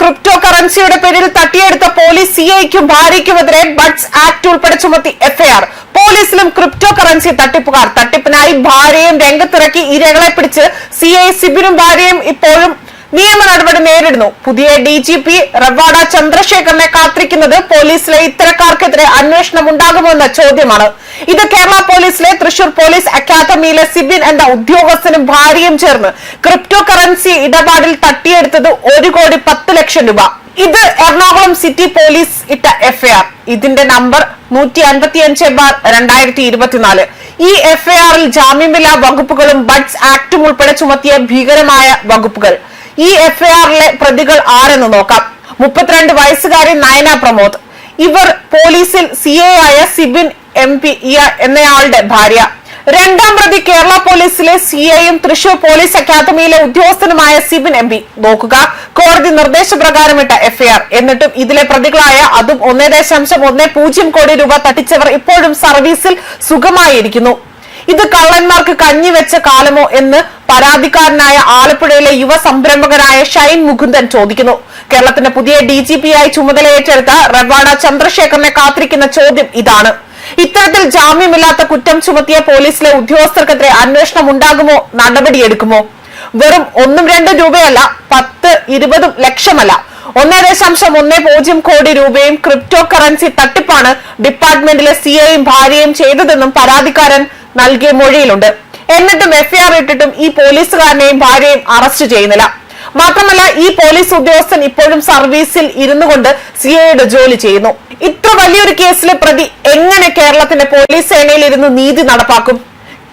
Crypto കറൻസിയുടെ പേരിൽ തട്ടിയെടുത്ത പോലീസ് സിഐക്കും ഭാര്യയ്ക്കുമെതിരെ ബഡ്സ് ആക്ട് ഉൾപ്പെടെ ചുമത്തി എഫ്ഐആർ. പോലീസിലും ക്രിപ്റ്റോ കറൻസി തട്ടിപ്പുകാർ. തട്ടിപ്പിനായി ഭാര്യയും രംഗത്തിറക്കി ഇരകളെ പിടിച്ച് സിഐ സിബിനും ഭാര്യയും ഇപ്പോഴും നിയമ നടപടി നേരിടുന്നു. പുതിയ ഡി ജി പി റവാഡ ചന്ദ്രശേഖരനെ കാത്തിരിക്കുന്നത് പോലീസിലെ ഇത്തരക്കാർക്കെതിരെ അന്വേഷണം ഉണ്ടാകുമോ എന്ന ചോദ്യമാണ്. ഇത് കേരള പോലീസിലെ തൃശൂർ പോലീസ് അക്കാദമിയിലെ സിബിൻ എന്ന ഉദ്യോഗസ്ഥനും ഭാര്യയും ചേർന്ന് ക്രിപ്റ്റോ കറൻസി ഇടപാടിൽ തട്ടിയെടുത്തത് ഒരു കോടി പത്ത് ലക്ഷം രൂപ. ഇത് എറണാകുളം സിറ്റി പോലീസ് ഇട്ട എഫ്ഐആർ ഇതിന്റെ നമ്പർ നൂറ്റി അൻപത്തി അഞ്ച് ബാർ രണ്ടായിരത്തി ഇരുപത്തിനാല് ഈ എഫ്ഐആറിൽ ജാമ്യമില്ലാ വകുപ്പുകളും ബഡ്സ് ആക്ടും ഉൾപ്പെടെ ചുമത്തിയ ഭീകരമായ വകുപ്പുകൾ. ഈ എഫ്ഐആറിലെ പ്രതികൾ ആരെന്ന് നോക്കാം. മുപ്പത്തിരണ്ട് വയസ്സുകാരി നയന പ്രമോദ്. ഇവർ പോലീസിൽ സി എ ആയ സിബിൻ എം പി എന്നയാളുടെ ഭാര്യ. രണ്ടാം പ്രതി കേരള പോലീസിലെ സി ഐയും തൃശൂർ പോലീസ് അക്കാദമിയിലെ ഉദ്യോഗസ്ഥനുമായ സിബിൻ എം പി. നോക്കുക. കോടതി നിർദ്ദേശപ്രകാരമിട്ട എഫ്ഐആർ. എന്നിട്ടും ഇതിലെ പ്രതികളായ അതും ഒന്നേ ദശാംശം ഒന്നേ പൂജ്യം കോടി രൂപ തട്ടിച്ചവർ ഇപ്പോഴും സർവീസിൽ സുഖമായിരിക്കുന്നു. ഇത് കള്ളന്മാർക്ക് കഞ്ഞിവെച്ച കാലമോ എന്ന് പരാതിക്കാരനായ ആലപ്പുഴയിലെ യുവ സംരംഭകനായ ഷൈൻ മുകുന്ദൻ ചോദിക്കുന്നു. കേരളത്തിന്റെ പുതിയ ഡി ജി പി ആയി ചുമതലയേറ്റെടുത്ത റവാഡ ചന്ദ്രശേഖരനെ കാത്തിരിക്കുന്ന ചോദ്യം ഇതാണ്. ഇത്തരത്തിൽ ജാമ്യമില്ലാത്ത കുറ്റം ചുമത്തിയ പോലീസിലെ ഉദ്യോഗസ്ഥർക്കെതിരെ അന്വേഷണം ഉണ്ടാകുമോ? നടപടിയെടുക്കുമോ? വെറും ഒന്നും രണ്ടും രൂപയല്ല പത്ത് ഇരുപതും ലക്ഷമല്ല. ഒന്നേ ദശാംശം ഒന്നേ പൂജ്യം കോടി രൂപയും ക്രിപ്റ്റോ കറൻസി തട്ടിപ്പാണ് ഡിപ്പാർട്ട്മെന്റിലെ സിഐയും ഭാര്യയും ചെയ്തതെന്നും പരാതിക്കാരൻ നൽകിയ മൊഴിയിലുണ്ട്. എന്നിട്ടും എഫ്ഐആർ ഇട്ടിട്ടും ഈ പോലീസുകാരനെയും ഭാര്യയും അറസ്റ്റ് ചെയ്യുന്നില്ല. മാത്രമല്ല ഈ പോലീസ് ഉദ്യോഗസ്ഥൻ ഇപ്പോഴും സർവീസിൽ ഇരുന്നു കൊണ്ട് സി ഐയുടെ ജോലി ചെയ്യുന്നു. ഇത്ര വലിയൊരു കേസിലെ പ്രതി എങ്ങനെ കേരളത്തിന്റെ പോലീസ് സേനയിൽ ഇരുന്ന് നീതി നടപ്പാക്കും?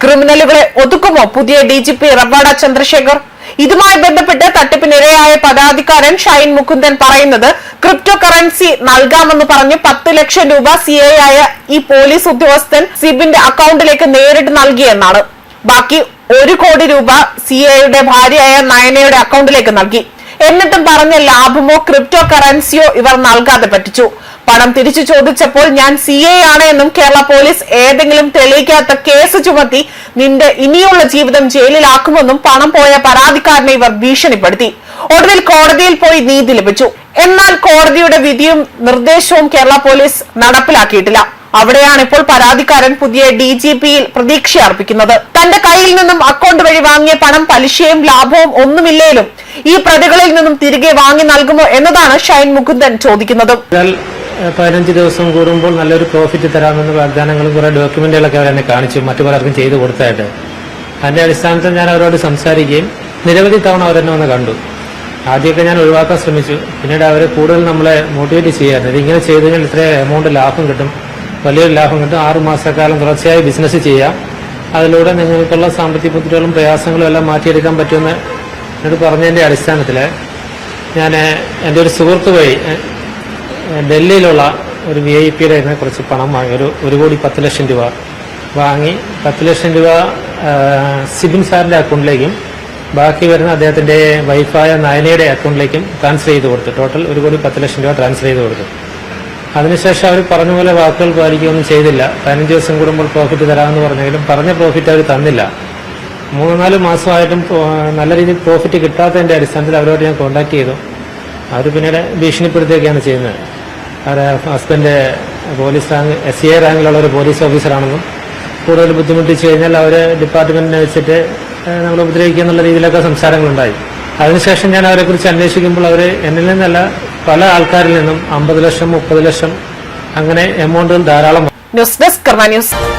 ക്രിമിനലുകളെ ഒതുക്കുമോ പുതിയ D G P Ravada Chandrashekhar? ഇതുമായി ബന്ധപ്പെട്ട് തട്ടിപ്പിനിരയായ പരാതിക്കാരൻ ഷൈൻ മുകുന്ദൻ പറയുന്നത് ക്രിപ്റ്റോ കറൻസി നൽകാമെന്ന് പറഞ്ഞ് പത്ത് ലക്ഷം രൂപ സി ആയ ഈ പോലീസ് ഉദ്യോഗസ്ഥൻ സിബിന്റെ അക്കൗണ്ടിലേക്ക് നേരിട്ട് നൽകിയെന്നാണ്. ബാക്കി ഒരു കോടി രൂപ സി എയുടെ ഭാര്യയായ നയനയുടെ അക്കൗണ്ടിലേക്ക് നൽകി. എന്നിട്ടും പറഞ്ഞ ലാഭമോ ക്രിപ്റ്റോ കറൻസിയോ ഇവർ നൽകാതെ പറ്റിച്ചു. പണം തിരിച്ചു ചോദിച്ചപ്പോൾ ഞാൻ സി എ ആണ് എന്നും കേരള പോലീസ് ഏതെങ്കിലും തെളിയിക്കാത്ത കേസ് ചുമത്തി നിന്റെ ഇനിയുള്ള ജീവിതം ജയിലിലാക്കുമെന്നും പണം പോയ പരാതിക്കാരനെ ഇവർ ഭീഷണിപ്പെടുത്തി. ഒടുവിൽ കോടതിയിൽ പോയി നീതി ലഭിച്ചു. എന്നാൽ കോടതിയുടെ വിധിയും നിർദ്ദേശവും കേരള പോലീസ് നടപ്പിലാക്കിയിട്ടില്ല. അവിടെയാണ് ഇപ്പോൾ പരാതിക്കാരൻ പുതിയ ഡി ജി പിയിൽ പ്രതീക്ഷ അർപ്പിക്കുന്നത്. തന്റെ കയ്യിൽ നിന്നും അക്കൗണ്ട് വഴി വാങ്ങിയ പണം പലിശയും ലാഭവും ഒന്നുമില്ലേലും ഈ പ്രതികളിൽ നിന്നും തിരികെ വാങ്ങി നൽകുമോ എന്നതാണ് ഷൈൻ മുകുന്ദൻ ചോദിക്കുന്നത്. പതിനഞ്ച് ദിവസം കൂടുമ്പോൾ നല്ലൊരു പ്രോഫിറ്റ് തരാമെന്ന് വാഗ്ദാനങ്ങളും കുറെ ഡോക്യുമെന്റുകളൊക്കെ അവർ എന്നെ കാണിച്ചു മറ്റു പലർക്കും ചെയ്തു കൊടുത്തായിട്ട് അതിന്റെ അടിസ്ഥാനത്തിൽ ഞാൻ അവരോട് സംസാരിക്കുകയും നിരവധി തവണ അവരെന്നെ വന്ന് കണ്ടു. ആദ്യമൊക്കെ ഞാൻ ഒഴിവാക്കാൻ ശ്രമിച്ചു. പിന്നീട് അവരെ കൂടുതൽ നമ്മളെ മോട്ടിവേറ്റ് ചെയ്യാറുണ്ട് ഇതിങ്ങനെ ചെയ്ത് കഴിഞ്ഞാൽ ഇത്ര എമൗണ്ട് ലാഭം കിട്ടും. വലിയൊരു ലാഭം കിട്ടും. ആറു മാസക്കാലം തുടർച്ചയായി ബിസിനസ് ചെയ്യാം. അതിലൂടെ നിങ്ങൾക്കുള്ള സാമ്പത്തിക ബുദ്ധിമുട്ടുകളും പ്രയാസങ്ങളും എല്ലാം മാറ്റിയെടുക്കാൻ പറ്റുമെന്ന് എന്നോട് പറഞ്ഞതിന്റെ അടിസ്ഥാനത്തിൽ ഞാൻ എന്റെ ഒരു സുഹൃത്ത് വഴി ഡൽഹിയിലുള്ള ഒരു വി ഐ പിയുടെ നിന്ന് കുറച്ച് പണം വാങ്ങി ഒരു ഒരു കോടി പത്ത് ലക്ഷം രൂപ വാങ്ങി. പത്ത് ലക്ഷം രൂപ സിബിൻ സാറിന്റെ അക്കൗണ്ടിലേക്കും ബാക്കി വരുന്ന അദ്ദേഹത്തിന്റെ വൈഫായ നയനയുടെ അക്കൗണ്ടിലേക്കും ട്രാൻസ്ഫർ ചെയ്ത് കൊടുത്തു. ടോട്ടൽ ഒരു കോടി പത്ത് ലക്ഷം രൂപ ട്രാൻസ്ഫർ ചെയ്ത് കൊടുത്തു. അതിനുശേഷം അവർ പറഞ്ഞ പോലെ വാക്കുകൾ പാലിക്കുകയൊന്നും ചെയ്തില്ല. പതിനഞ്ച് ദിവസം കൂടുമ്പോൾ പ്രോഫിറ്റ് തരാമെന്ന് പറഞ്ഞെങ്കിലും പറഞ്ഞ പ്രോഫിറ്റ് അവർ തന്നില്ല. മൂന്ന് നാല് മാസമായിട്ടും നല്ല രീതിയിൽ പ്രോഫിറ്റ് കിട്ടാത്തതിന്റെ അടിസ്ഥാനത്തിൽ അവരോട് ഞാൻ കോൺടാക്ട് ചെയ്തു. അവർ പിന്നീട് ഭീഷണിപ്പെടുത്തുകയൊക്കെയാണ് ചെയ്യുന്നത്. അവരെ husband police rank S C A റാങ്കിലുള്ള ഒരു പോലീസ് ഓഫീസറാണെന്നും കൂടുതൽ ബുദ്ധിമുട്ടിച്ച് കഴിഞ്ഞാൽ അവർ ഡിപ്പാർട്ട്മെന്റിനെ വെച്ചിട്ട് നമ്മൾ ഉപദ്രവിക്കുക എന്നുള്ള രീതിയിലൊക്കെ സംസാരങ്ങളുണ്ടായി. അതിനുശേഷം ഞാൻ അവരെക്കുറിച്ച് അന്വേഷിക്കുമ്പോൾ അവർ എന്നിൽ നിന്നല്ല പല ആൾക്കാരിൽ നിന്നും അമ്പത് ലക്ഷം മുപ്പത് ലക്ഷം അങ്ങനെ എമൗണ്ടുകൾ ധാരാളം ന്യൂസ് ഡെസ്ക് ന്യൂസ്